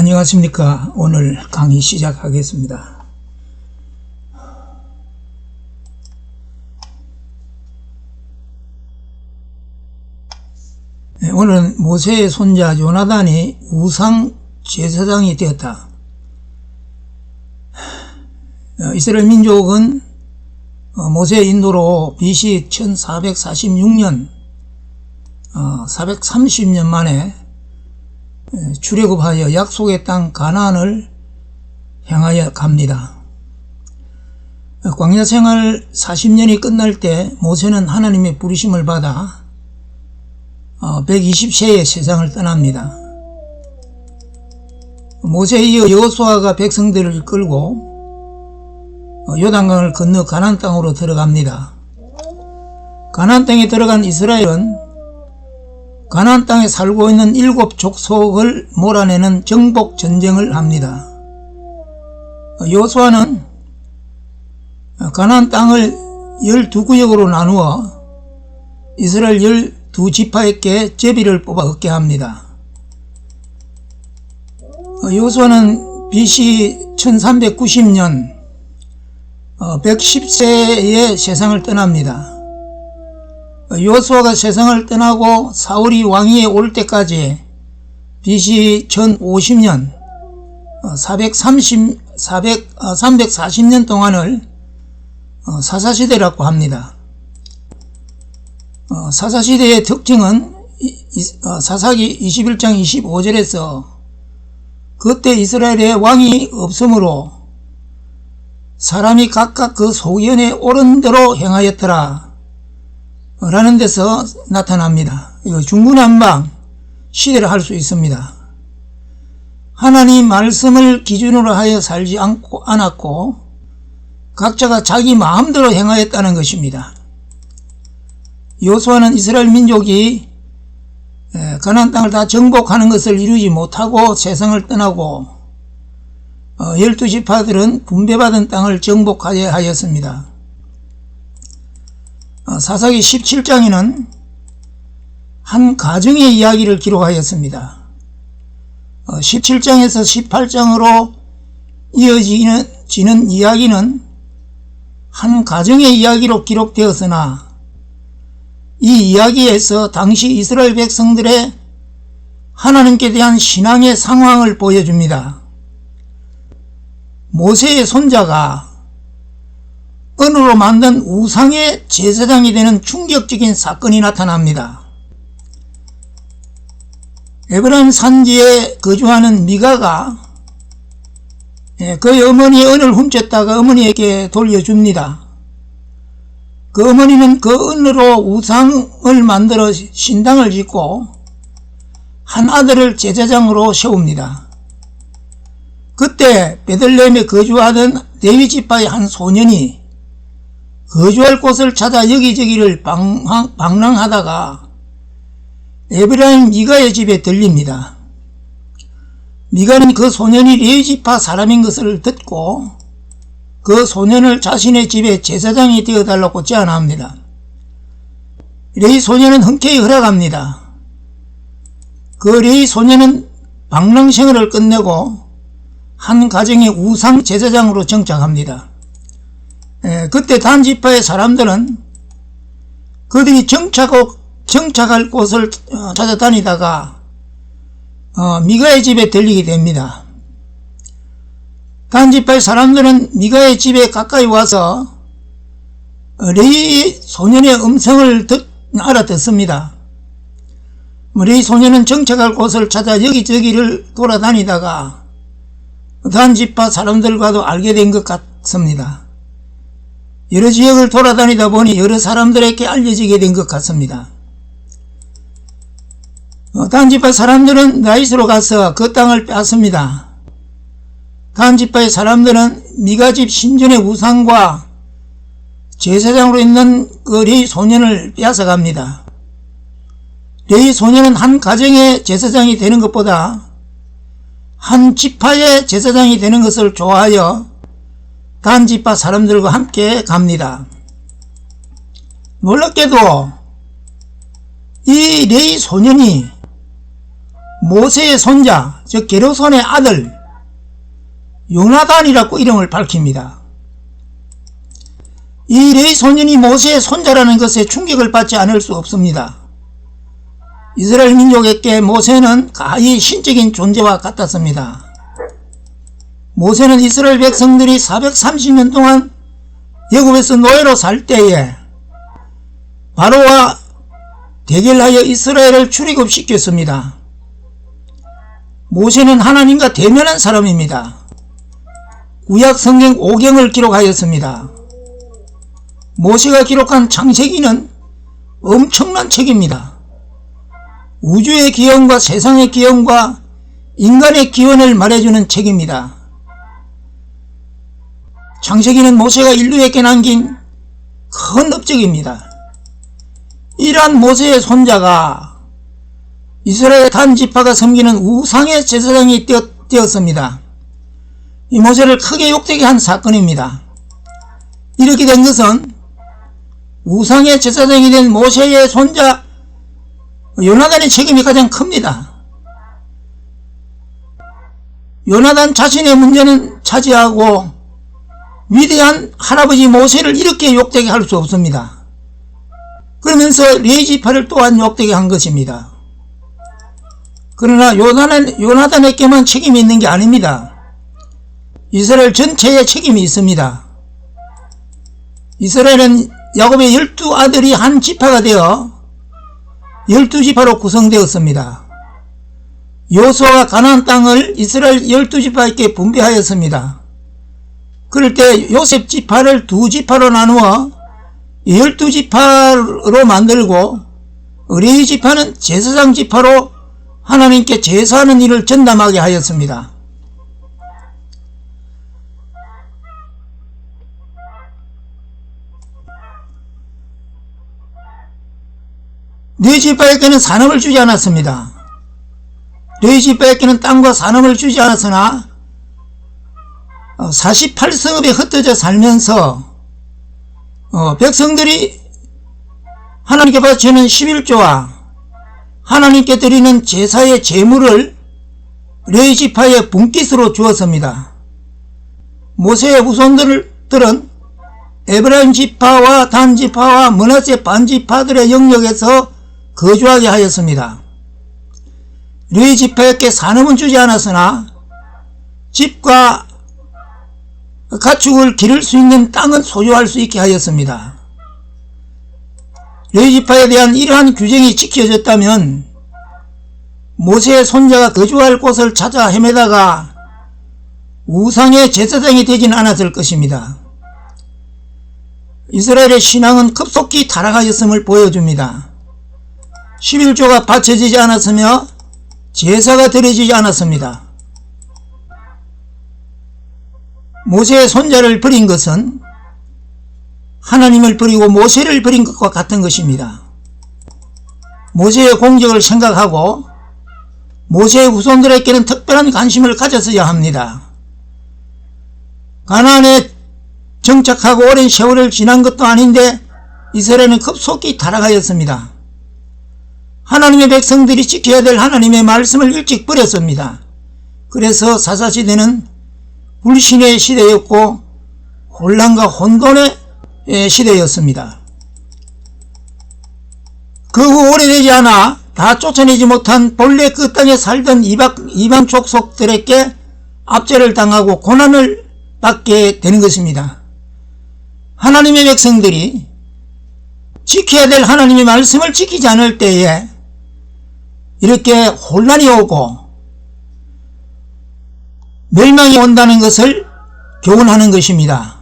안녕하십니까. 오늘 강의 시작하겠습니다. 네, 오늘은 모세의 손자 요나단이 우상 제사장이 되었다. 어, 이스라엘 민족은 어, 모세의 인도로 BC 1446년 430년 만에 예, 출애굽하여 약속의 땅 가나안을 향하여 갑니다. 광야 생활 40년이 끝날 때 모세는 하나님의 부르심을 받아 120세에 세상을 떠납니다. 모세에 이어 여호수아가 백성들을 끌고 요단강을 건너 가나안 땅으로 들어갑니다. 가나안 땅에 들어간 이스라엘은 가나안 땅에 살고 있는 일곱 족속을 몰아내는 정복 전쟁을 합니다. 요수아는 가나안 땅을 12구역으로 나누어 이스라엘 12지파에게 제비를 뽑아 얻게 합니다. 요수아는 BC 1390년 110세에 세상을 떠납니다. 요수아가 세상을 떠나고 사울이 왕위에 올 때까지 BC 1050년 430, 400, 340년 동안을 어, 사사시대라고 합니다. 어, 사사시대의 특징은 어, 사사기 21장 25절에서 그때 이스라엘에 왕이 없으므로 사람이 각각 그 소견에 옳은 대로 행하였더라. 라는 데서 나타납니다. 이거 중구난방 시대를 할 수 있습니다. 하나님 말씀을 기준으로 하여 살지 않고, 않았고, 각자가 자기 마음대로 행하였다는 것입니다. 요수아는 이스라엘 민족이 가나안 땅을 다 정복하는 것을 이루지 못하고 세상을 떠나고 어, 열두 지파들은 분배받은 땅을 정복하여 하였습니다. 어, 사사기 17장에는 한 가정의 이야기를 기록하였습니다. 17장에서 어, 18장으로 이어지는 지는 이야기는 한 가정의 이야기로 기록되었으나 이 이야기에서 당시 이스라엘 백성들의 하나님께 대한 신앙의 상황을 보여줍니다. 모세의 손자가 은으로 만든 우상의 제사장이 되는 충격적인 사건이 나타납니다. 에브라임 산지에 거주하는 미가가 예, 그 어머니의 은을 훔쳤다가 어머니에게 돌려줍니다. 그 어머니는 그 은으로 우상을 만들어 신당을 짓고 한 아들을 제사장으로 세웁니다. 그때 베들레헴에 거주하던 데위지파의 한 소년이 거주할 곳을 찾아 여기저기를 방랑하다가 에브라임 미가의 집에 들립니다. 미가는 그 소년이 레이지파 사람인 것을 듣고 그 소년을 자신의 집에 제사장이 되어달라고 제안합니다. 레이 소년은 흔쾌히 허락합니다. 그 레이 소년은 방랑생활을 끝내고 한 가정의 우상 제사장으로 정착합니다. 에, 그때 단지파의 사람들은 그들이 정착, 정착할 곳을 어, 찾아다니다가 어, 미가의 집에 들리게 됩니다. 단지파의 사람들은 미가의 집에 가까이 와서 레이 소년의 음성을 듣, 알아듣습니다. 뭐 레이 소년은 정착할 곳을 찾아 여기저기를 돌아다니다가 단지파 사람들과도 알게 된 것 같습니다. 여러 지역을 돌아다니다 보니 여러 사람들에게 알려지게 된 것 같습니다. 어, 단지파 사람들은 나이스로 가서 그 땅을 뺏습니다. 단지파의 사람들은 미가집 신전의 우상과 제사장으로 있는 그 레이 소년을 뺏어갑니다. 레이 소년은 한 가정의 제사장이 되는 것보다 한 지파의 제사장이 되는 것을 좋아하여 단지파 사람들과 함께 갑니다. 놀랍게도 이 레이 소년이 모세의 손자, 즉 게르손의 아들 요나단이라고 이름을 밝힙니다. 이 레이 소년이 모세의 손자라는 것에 충격을 받지 않을 수 없습니다. 이스라엘 민족에게 모세는 가히 신적인 존재와 같았습니다. 모세는 이스라엘 백성들이 430년 동안 여굽에서 노예로 살 때에 바로와 대결하여 이스라엘을 출애굽시켰습니다. 모세는 하나님과 대면한 사람입니다. 구약 성경 5경을 기록하였습니다. 모세가 기록한 창세기는 엄청난 책입니다. 우주의 기원과 세상의 기원과 인간의 기원을 말해주는 책입니다. 창세기는 모세가 인류에게 남긴 큰 업적입니다. 이러한 모세의 손자가 이스라엘 단지파가 섬기는 우상의 제사장이 되었습니다. 이 모세를 크게 욕되게 한 사건입니다. 이렇게 된 것은 우상의 제사장이 된 모세의 손자 요나단의 책임이 가장 큽니다. 요나단 자신의 문제는 차지하고 위대한 할아버지 모세를 이렇게 욕되게 할 수 없습니다. 그러면서 레이지파를 또한 욕되게 한 것입니다. 그러나 요나단, 요나단에게만 책임이 있는 게 아닙니다. 이스라엘 전체에 책임이 있습니다. 이스라엘은 야곱의 열두 아들이 한 지파가 되어 열두 지파로 구성되었습니다. 요소와 가나안 땅을 이스라엘 열두 지파에게 분배하였습니다. 그럴 때 요셉 지파를 두 지파로 나누어 열두 지파로 만들고 레위 지파는 제사장 지파로 하나님께 제사하는 일을 전담하게 하였습니다. 레지파에게는 산업을 주지 않았습니다. 레지파에게는 땅과 산업을 주지 않았으나 48성읍에 흩어져 살면서 어, 백성들이 하나님께 바치는 11조와 하나님께 드리는 제사의 제물을 레이지파의 분깃으로 주었습니다. 모세의 후손들은 에브라임 지파와 단 지파와 문하세 반 지파들의 영역에서 거주하게 하였습니다. 르이 지파에게 산업은 주지 않았으나 집과 가축을 기를 수 있는 땅은 소유할 수 있게 하였습니다. 르이 지파에 대한 이러한 규정이 지켜졌다면 모세의 손자가 거주할 곳을 찾아 헤매다가 우상의 제사장이 되진 않았을 것입니다. 이스라엘의 신앙은 급속히 타락하였음을 보여줍니다. 11조가 바쳐지지 않았으며 제사가 드려지지 않았습니다. 모세의 손자를 버린 것은 하나님을 버리고 모세를 버린 것과 같은 것입니다. 모세의 공적을 생각하고 모세의 후손들에게는 특별한 관심을 가졌어야 합니다. 가나안에 정착하고 오랜 세월을 지난 것도 아닌데 이스라엘은 급속히 타락하였습니다. 하나님의 백성들이 지켜야 될 하나님의 말씀을 일찍 버렸습니다. 그래서 사사시대는 불신의 시대였고 혼란과 혼돈의 시대였습니다. 그 후 오래되지 않아 다 쫓아내지 못한 본래 그 땅에 살던 이방 족속들에게 압제를 당하고 고난을 받게 되는 것입니다. 하나님의 백성들이 지켜야 될 하나님의 말씀을 지키지 않을 때에 이렇게 혼란이 오고 멸망이 온다는 것을 교훈하는 것입니다.